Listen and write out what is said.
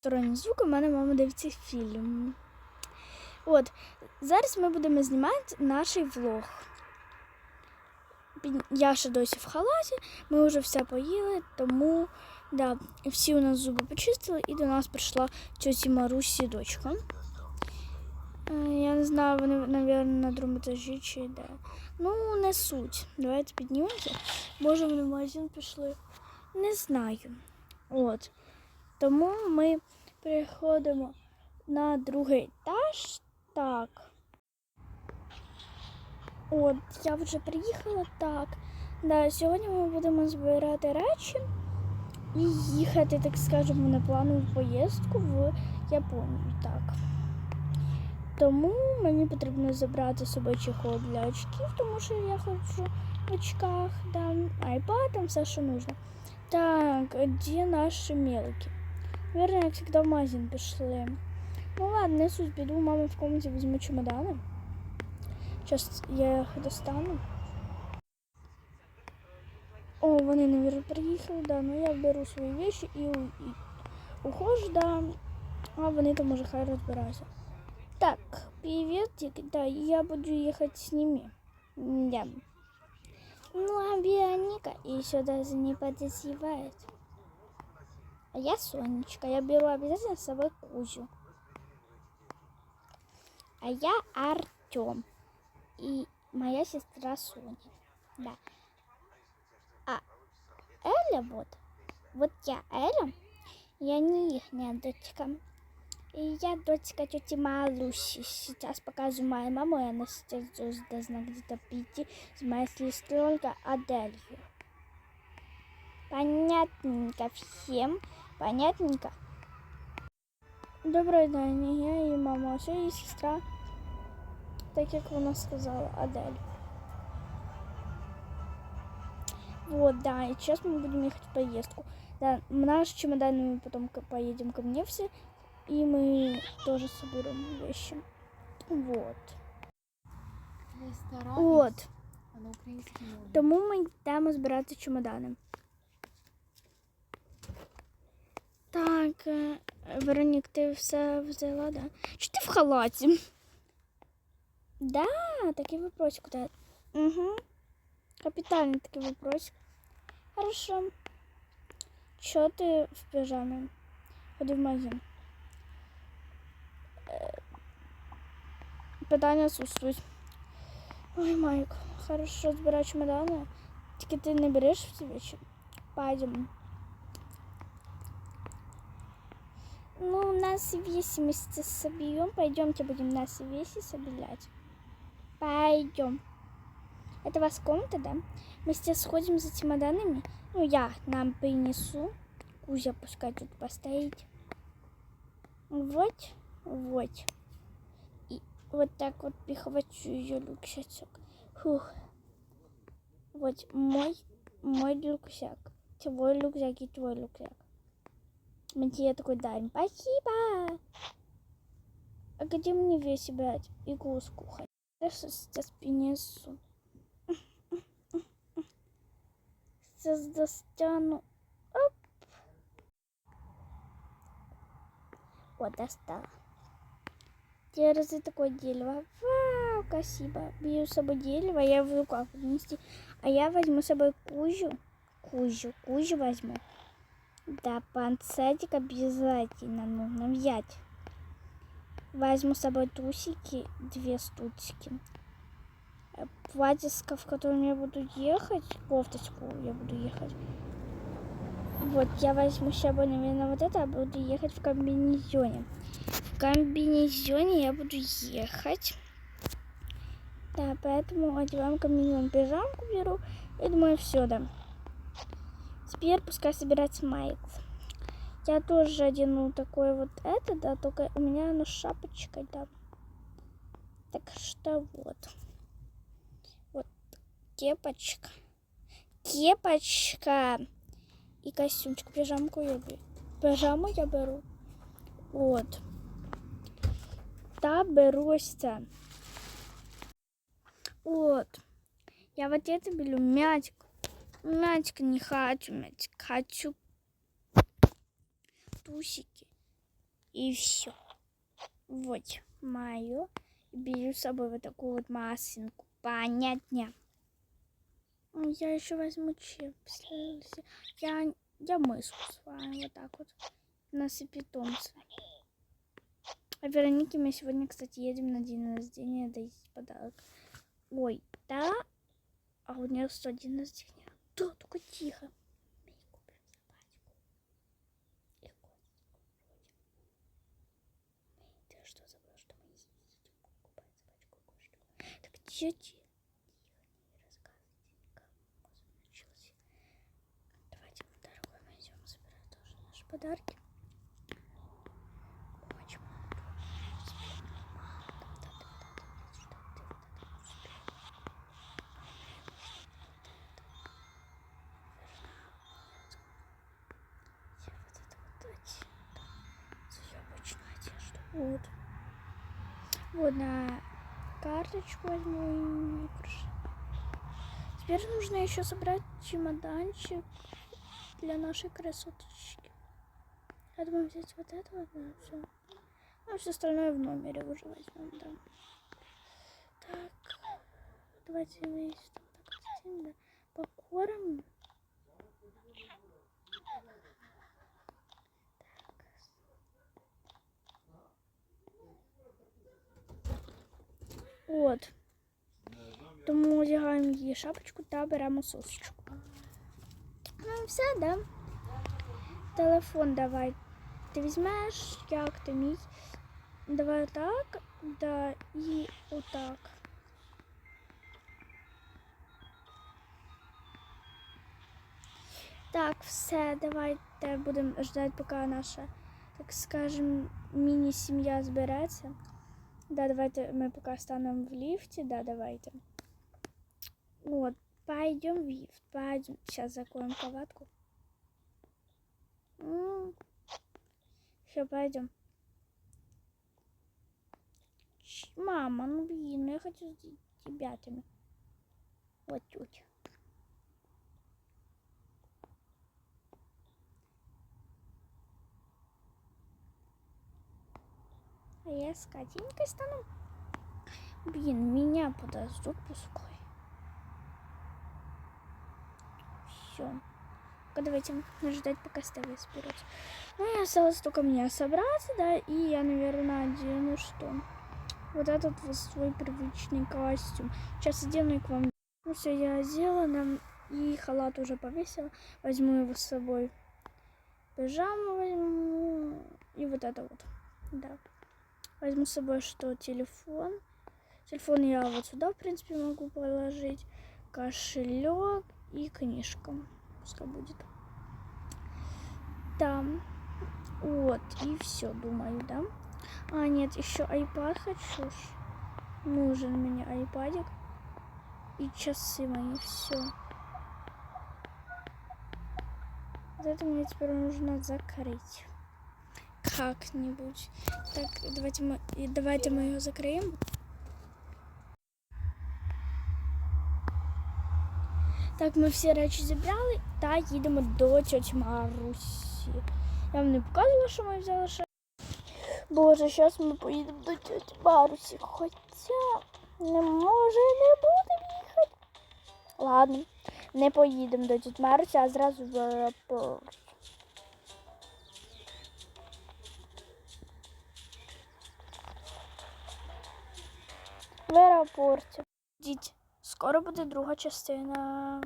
Сторонній звук, у мене мама дивиться фільм. От, зараз ми будемо знімати наш влог. Я ще досі в халаті, ми вже все поїли, тому да, всі у нас зуби почистили і до нас прийшла тьоті Марусі дочка. Е, Я не знаю, вони, мабуть, на другому етажі чи де. Ну, не суть. Давайте піднімемося. Може, вони в магазин пішли. Не знаю. От. Тому ми переходимо на другий етаж. Так. От, я вже приїхала так. Да, сьогодні ми будемо збирати речі і їхати, так скажемо, на планову поїздку в Японію. Так. Тому мені потрібно забрати з собою для очків, тому що я хочу в очках, да, айпад, там все, що нужно. Так, де наші мелки? Наверное, як завжди в магазин пішли. Ну ладно, не суть, піду у мами в комнаті візьму чемодани. Зараз я їх достану. О, вони, наверное, приїхали, да. Ну я беру свої вещи і, у- і ухожу, да. А вони там уже хай розбираються. Так, приветик, да, я буду ехать с ними. Да. Ну, а Вероника еще даже не подозревает. А я Сонечка, я беру обязательно с собой Кузю. А я Артем. И моя сестра Соня. Да. А Эля вот, вот я Эля, я не их дочка. И я дочка тети Малуси. Сейчас покажу мою маму, и она сейчас должна где-то прийти с моей сестрой Аделью. Понятненько всем? Понятненько? Добрий день, я і мама, ось її сестра, так як вона сказала, Адель. Вот, да, и сейчас мы будем ехать в поездку. Да, наш чемодан мы потом к- поедем ко мне все, и мы тоже соберем вещи. Вот. Я стараюсь, От. а на українській мові. Тому ми йдемо збирати чемодани. Так, е, Веронік, ти все взяла, да? Чи ти в халаті? Да, такий вопросик. Да. Угу. Капітальний такий вопросик. Хорошо. Чого ти в піжамі? Ходи в магазин. Е, Питання сусуть. Ой, Майк, хорошо, збирай чемоданы. Тільки ти не береш всі вещи? Пойдем. Ну, нас вещи вместе соберем. Пойдемте будем нас вещи собирать. Пойдем. Это у вас комната, да? Мы сейчас сходим за чемоданами. Ну, я нам принесу. Кузя пускай тут постоит. Вот, вот. И вот так вот прихвачу ее рюкзачок. Фух. Вот мой, мой рюкзак. Твой рюкзак и твой рюкзак. Тебе такой дарим. Спасибо. А где мне вещи брать? И гуску хоть. Я сейчас принесу. Сейчас достану. Оп. Вот, достала. Теперь это такое дерево. Вау, спасибо. Беру с собой дерево, я в руках нести. А я возьму с собой кузю. Кузю, кузю возьму. Да, панцетик обязательно нужно взять. Возьму с собой трусики, две штучки. Э, Платьишко, в котором я буду ехать, кофточку я буду ехать. Вот, я возьму с собой, наверное, вот это, а буду ехать в комбинезоне. В комбинезоне я буду ехать. Да, поэтому одеваем комбинезон, пижамку беру. И думаю, все, да. Теперь пускай собирается Майкл. Я тоже одену такое вот это, да, только у меня оно с шапочкой, да. Так что вот. Вот кепочка. Кепочка. И костюмчик. Пижамку я беру. Пижаму я беру. От. Та беру ось це. От. Я вот это беру мячик. Мячик не хочу, мячик хочу. Тусики. И все. Вот, мою. Беру с собой вот такую вот масинку. Понятно. М, Я еще возьму чипсы. Я, я мыску с вами вот так вот. Нас и питомцы. А Веронике мы сегодня, кстати, едем на день рождения дать подарок. Ой, да? А у нее что, день рождения? Да, только тихо. Мы купим собачку. И вроде. Мы- Ты что, забыла, что мы едем покупать собачку и? Так тихо, тихо. Не рассказывайте никому. Мозг начался. Давайте мы дорогой мы идем собирать тоже наши подарки. Очень много. Успеем. Мама, да, да, да, да, да, что ты вот это успел. Я вот это вот эти, да, заёбочную одежду. Вот. Вот на карточку возьму. Теперь нужно еще собрать чемоданчик для нашей красоточки. Я думаю взять вот это вот, да, все. А все остальное в номере уже возьмем, да. Так, давайте весь там так. Покормим. От. Тому одягаємо її шапочку та беремо сосочку. Ну і все, да? Телефон давай. Ти візьмеш, як ти мій. Давай так, да, і отак. Так, все, давайте будемо ждати, поки наша, так скажем, міні-сім'я збереться. Да, давайте мы пока станем в лифте. Да, давайте. Вот, пойдем в лифт. Пойдем. Сейчас закроем палатку. Все, пойдем. Мама, ну блин, ну я хочу с ребятами. Вот тут. А я с Катенькой стану. Блин, меня подождут пускай. Все. Давайте ждать, пока стали соберутся. Ну и осталось только мне собраться, да, и я, наверное, одену что? Вот этот вот свой привычный костюм. Сейчас одену и к вам. Ну все, я одела, да, и халат уже повесила. Возьму его с собой. Пижаму возьму. И вот это вот. Да. Возьму с собой что? Телефон. Телефон я вот сюда, в принципе, могу положить. Кошелек и книжка. Пускай будет. Там. Вот. И все, думаю, да? А, нет, еще iPad хочу. Нужен мне айпадик. И часы мои. Все. Вот это мне теперь нужно закрыть как-нибудь. Так, давайте мы, давайте мы ее закроем. Так, ми всі речі зібрали та їдемо до тьоті Марусі. Я вам не показувала, що ми взяли ще. Боже, зараз ми поїдемо до тьоті Марусі. Хоча не може не будемо їхати. Ладно, не поїдемо до тьоті Марусі, а зразу в аеропорт. В аеропорті. Діть, скоро буде друга частина